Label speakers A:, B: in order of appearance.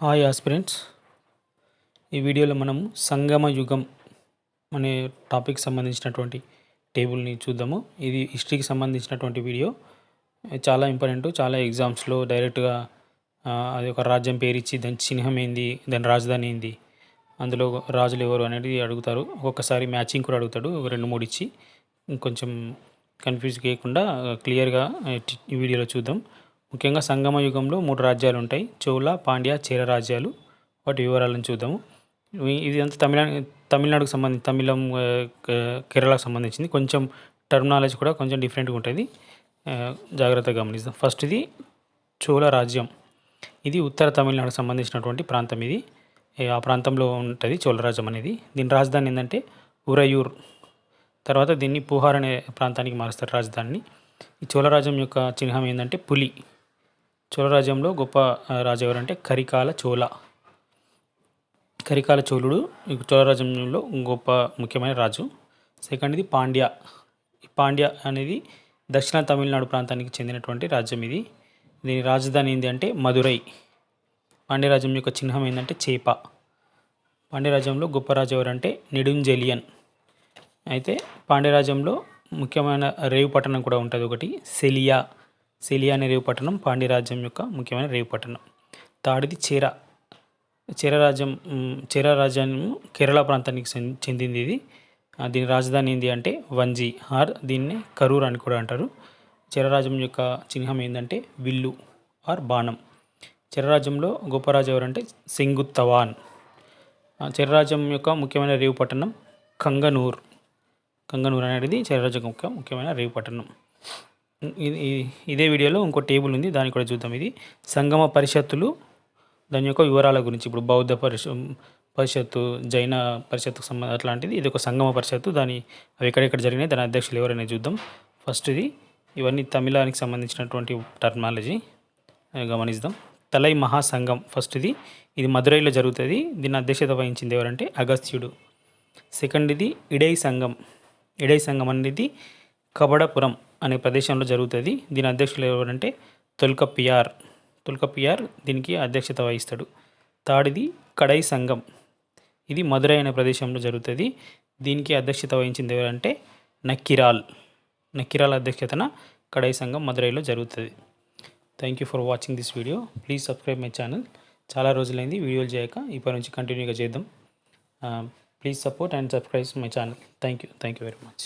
A: Hi aspirants ఈ వీడియోలో మనం సంగమ యుగం అనే టాపిక్ సంబంధించినటువంటి టేబుల్ని చూద్దాము. ఇది హిస్టరీకి సంబంధించినటువంటి వీడియో చాలా ఇంపార్టెంట్ చాలా ఎగ్జామ్స్లో డైరెక్ట్గా అది ఒక రాజ్యం పేరు ఇచ్చి దాని చిహ్నం ఏంది దాని రాజధాని ఏంది అందులో రాజులు ఎవరు అనేది అడుగుతారు. ఒక్కొక్కసారి మ్యాచింగ్ కూడా అడుగుతాడు రెండు మూడు ఇచ్చి. కొంచెం కన్ఫ్యూజ్ చేయకుండా క్లియర్గా ఈ వీడియోలో చూద్దాం. ముఖ్యంగా సంగమ యుగంలో మూడు రాజ్యాలు ఉంటాయి. చోళ పాండ్య చేర రాజ్యాలు. వాటి వివరాలను చూద్దాము. ఇది అంతా తమిళ తమిళనాడుకు సంబంధించి తమిళం కేరళకు సంబంధించింది. కొంచెం టర్మినాలజీ కూడా కొంచెం డిఫరెంట్గా ఉంటుంది. జాగ్రత్తగా గమనిస్తాం ఫస్ట్ ఇది చోళ రాజ్యం. ఇది ఉత్తర తమిళనాడుకు సంబంధించినటువంటి ప్రాంతం ఇది. ఆ ప్రాంతంలో ఉంటుంది చోళరాజ్యం అనేది. దీని రాజధాని ఏంటంటే ఉరయూర్. తర్వాత దీన్ని పూహార్ అనే ప్రాంతానికి మారుస్తారు రాజధానిని. ఈ చోళరాజ్యం యొక్క చిహ్నం ఏంటంటే పులి. చోళరాజ్యంలో గొప్ప ఆ, రాజు ఎవరంటే కరికాల చోళ. కరికాల చోళుడు చోళరాజ్యంలో గొప్ప ముఖ్యమైన రాజు. సెకండ్ ఇది పాండ్య పాండ్య అనేది దక్షిణ తమిళనాడు ప్రాంతానికి చెందినటువంటి రాజ్యం ఇది. దీని రాజధాని ఏంటి అంటే మదురై పాండ్యరాజ్యం యొక్క చిహ్నం ఏంటంటే చేప. పాండ్యరాజ్యంలో గొప్ప రాజు ఎవరంటే నెడుంజెలియన్. అయితే పాండ్యరాజ్యంలో ముఖ్యమైన రేవు పట్టణం కూడా ఉంటుంది ఒకటి సెలియా. సిలియా అనే రేవు పట్టణం పాండ్యరాజ్యం యొక్క ముఖ్యమైన రేవు పట్టణం. తాడిది చీర. చేర రాజ్యం చేర కేరళ ప్రాంతానికి చెంది- చెందింది ఇది. దీని రాజధాని ఏంటి అంటే వంజీ. ఆర్ దీన్ని కరూర్ అని కూడా అంటారు. చీరరాజ్యం యొక్క చిహ్నం ఏంటంటే విల్లు ఆర్ బాణం. చెరరాజ్యంలో గొప్ప రాజు ఎవరంటే సింగుత్తవాన్ ఆ, చెరరాజ్యం యొక్క ముఖ్యమైన రేవు పట్టణం కంగనూర్. కంగనూర్ అనేది చెరరాజ్యం యొక్క ముఖ్యమైన రేవు పట్టణం. ఇదే వీడియోలో ఇంకో టేబుల్ ఉంది. దాన్ని కూడా చూద్దాం. ఇది సంగమ పరిషత్తులు. దాని యొక్క వివరాల గురించి. ఇప్పుడు బౌద్ధ పరిష పరిషత్తు జైన పరిషత్తుకు సంబంధం అట్లాంటిది. ఇది ఒక సంగమ పరిషత్తు. దాని అవి ఎక్కడెక్కడ జరిగినాయి దాని అధ్యక్షులు ఎవరైనా చూద్దాం. ఫస్ట్ ఇది. ఇవన్నీ తమిళానికి సంబంధించినటువంటి టర్మాలజీ గమనిద్దాం. తలై మహాసంఘం ఫస్ట్ ఇది. ఇది మదురైలో జరుగుతుంది. దీని అధ్యక్షత వహించింది ఎవరంటే అగస్త్యుడు. సెకండ్ ఇది ఇడై సంఘం ఇడై సంఘం అనేది కబడపురం అనే ప్రదేశంలో జరుగుతుంది. దీని అధ్యక్షులు ఎవరంటే తొల్కపియార్ తొల్కపియార్ దీనికి అధ్యక్షత వహిస్తాడు. తాడిది కడై సంఘం. ఇది మదురై అనే ప్రదేశంలో జరుగుతుంది. దీనికి అధ్యక్షత వహించింది ఎవరంటే నక్కిరాల్. నక్కిరాల్ అధ్యక్షతన కడై సంఘం మదురైలో జరుగుతుంది. Thank you for watching this video please subscribe my channel చాలా రోజులైంది వీడియోలు చేయక ఇప్పటి నుంచి కంటిన్యూగా చేద్దాం. Please support and subscribe my channel thank you thank you very much